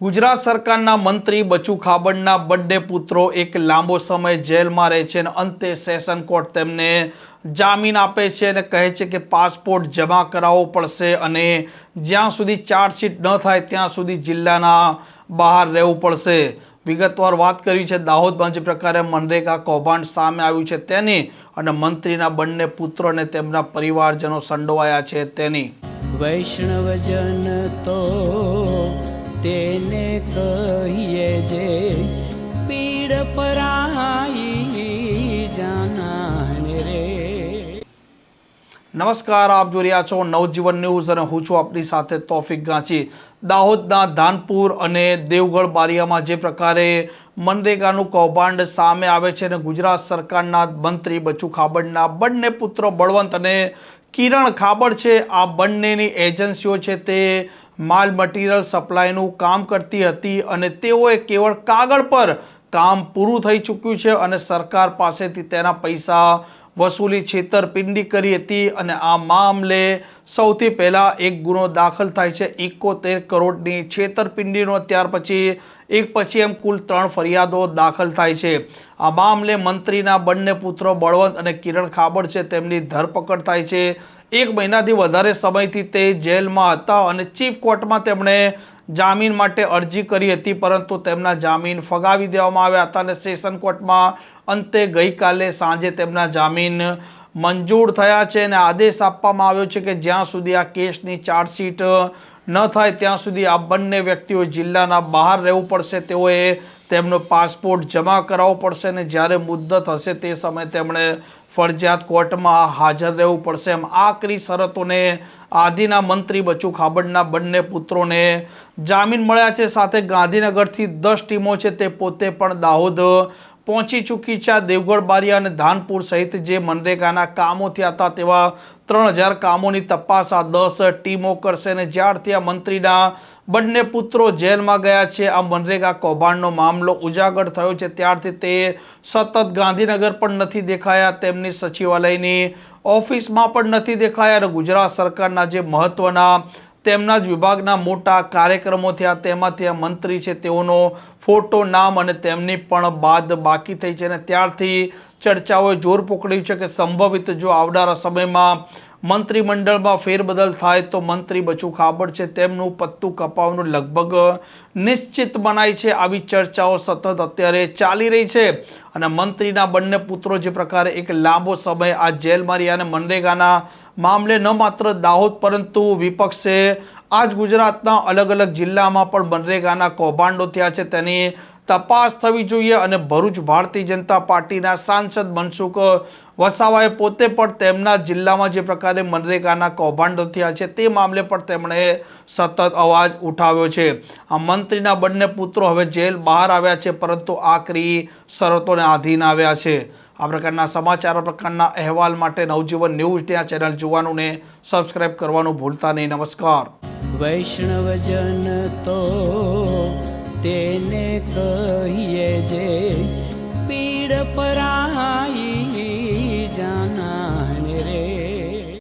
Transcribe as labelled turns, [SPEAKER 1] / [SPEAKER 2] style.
[SPEAKER 1] ગુજરાત સરકારના મંત્રી બચુ ખાબડના બર્થડે પુત્રો એક લાંબો સમય જેલમાં રહે છે અને અંતે સેશન કોર્ટ તેમને જામીન આપે છે અને કહે છે કે પાસપોર્ટ જમા કરાવવો પડશે અને જ્યાં સુધી ચાર્જશીટ ન થાય ત્યાં સુધી જિલ્લાના બહાર રહેવું પડશે. વિગતવાર વાત કરી છે દાહોદમાં જે પ્રકારે મનરેગા કૌભાંડ સામે આવ્યું છે તેની અને મંત્રીના બંને પુત્રો અને તેમના પરિવારજનો સંડોવાયા છે તેની.
[SPEAKER 2] વૈષ્ણવજન તો તેને કહીએ જે પીડ પરાઈ જાનાને રે.
[SPEAKER 1] નમસ્કાર, આપ જોઈ રહ્યા છો નવજીવન ન્યૂઝ અને હું છું આપની સાથે તોફિક ગાંચી. દાહોદના ધાનપુર અને દેવગઢ બારિયામાં જે પ્રકારે મનરેગાનું કૌભાંડ સામે આવે છે અને ગુજરાત સરકારના મંત્રી બચુ ખાબડના બંને પુત્રો બળવંત અને કિરણ ખાબડ છે, આ બંનેની એજન્સીઓ છે તે માલ મટીરિયલ સપ્લાયનું કામ કરતી હતી અને તેઓએ કેવળ કાગળ પર કામ પૂરું થઈ ચૂક્યું છે અને સરકાર પાસેથી તેના પૈસા વસૂલી છેતરપિંડી કરી હતી અને આ મામલે સૌથી પહેલાં એક ગુનો દાખલ થાય છે. એકોતેર કરોડની છેતરપિંડીનો ત્યાર પછી એક પછી એમ કુલ ત્રણ ફરિયાદો દાખલ થાય છે. આ મામલે મંત્રીના બંને પુત્રો બળવંત અને કિરણ ખાબડ છે. તેમની ધરપકડ થાય છે. એક મહિનાથી વધારે સમયથી તે જેલમાં હતા અને ચીફ કોર્ટમાં તેમણે જામીન માટે અરજી કરી હતી, પરંતુ તેમના જામીન ફગાવી દેવામાં આવ્યા હતા અને સેશન કોર્ટમાં અંતે ગઈકાલે સાંજે તેમના જામીન મંજૂર થયા છે અને આદેશ આપવામાં આવ્યો છે કે જ્યાં સુધી આ કેસની ચાર્જશીટ ન થાય, ત્યાં સુધી આ બંને વ્યક્તિઓ જિલ્લાના બહાર રહેવું પડશે, તેઓએ તેમનો પાસપોર્ટ જમા કરાવવો પડશે અને જ્યારે મુદ્દત હશે તે સમયે તેમણે ફરજિયાત કોર્ટમાં હાજર રહેવું પડશે. એમ આકરી શરતોને આદિના મંત્રી બચુ ખાબડના બંને પુત્રોને જામીન મળ્યા છે. સાથે ગાંધીનગરથી દસ ટીમો છે તે પોતે પણ દાહોદ પહોંચી ચૂકી છે આ દેવગઢ, બારિયા અને ધાનપુર સહિત જે મનરેગાના કામો થયા હતા તેવા ત્રણ હજાર કામોની તપાસ આ દસ ટીમો કરશે અને જ્યારથી આ મંત્રીના બંને પુત્રો જેલમાં ગયા છે, આ મનરેગા કૌભાંડનો મામલો ઉજાગર થયો છે, ત્યારથી તે સતત ગાંધીનગર પણ નથી દેખાયા, તેમની સચિવાલયની ઓફિસમાં પણ નથી દેખાયા અને ગુજરાત સરકારના જે મહત્વના તેમના જ વિભાગના મોટા કાર્યક્રમો થયા. તેમાંથી આ મંત્રી છે, તેઓનો ફોટો, નામ અને તેમની પણ બાદ બાકી થઈ છે. અને ત્યારથી ચર્ચાઓએ જોર પકડ્યું છે કે સંભવિત જો આવનારા સમયમાં મંત્રીમંડળમાં ફેરબદલ થાય તો મંત્રી બચુ ખાબડ છે. તેમનું પત્તું કપાવવાનું લગભગ નિશ્ચિત મનાય છે. આવી ચર્ચાઓ સતત અત્યારે ચાલી રહી છે અને મંત્રીના બંને પુત્રો જે પ્રકારે એક લાંબો સમય આ જેલમાં રહ્યા અને મનરેગાના મામલે ન માત્ર દાહોદ પરંતુ વિપક્ષે આજ ગુજરાતના અલગ અલગ જિલ્લામાં પણ મનરેગાના કૌભાંડો થયા છે. તેની તપાસ થવી જોઈએ અને ભરૂચ ભારતીય જનતા પાર્ટીના સાંસદ મનસુખ વસાવાએ પોતે પણ તેમના જિલ્લામાં જે પ્રકારે મનરેગાના કૌભાંડો થયા છે તે મામલે પણ તેમણે સતત અવાજ ઉઠાવ્યો છે. આ મંત્રીના બંને પુત્રો હવે જેલ બહાર આવ્યા છે, પરંતુ આકરી શરતોને આધીન આવ્યા છે. આ પ્રકારના સમાચાર પ્રકારના અહેવાલ માટે નવજીવન ન્યૂઝની આ ચેનલ જોવાનું ને સબસ્ક્રાઇબ કરવાનું ભૂલતા નહીં. નમસ્કાર.
[SPEAKER 2] વૈષ્ણવજન તેને કહીએ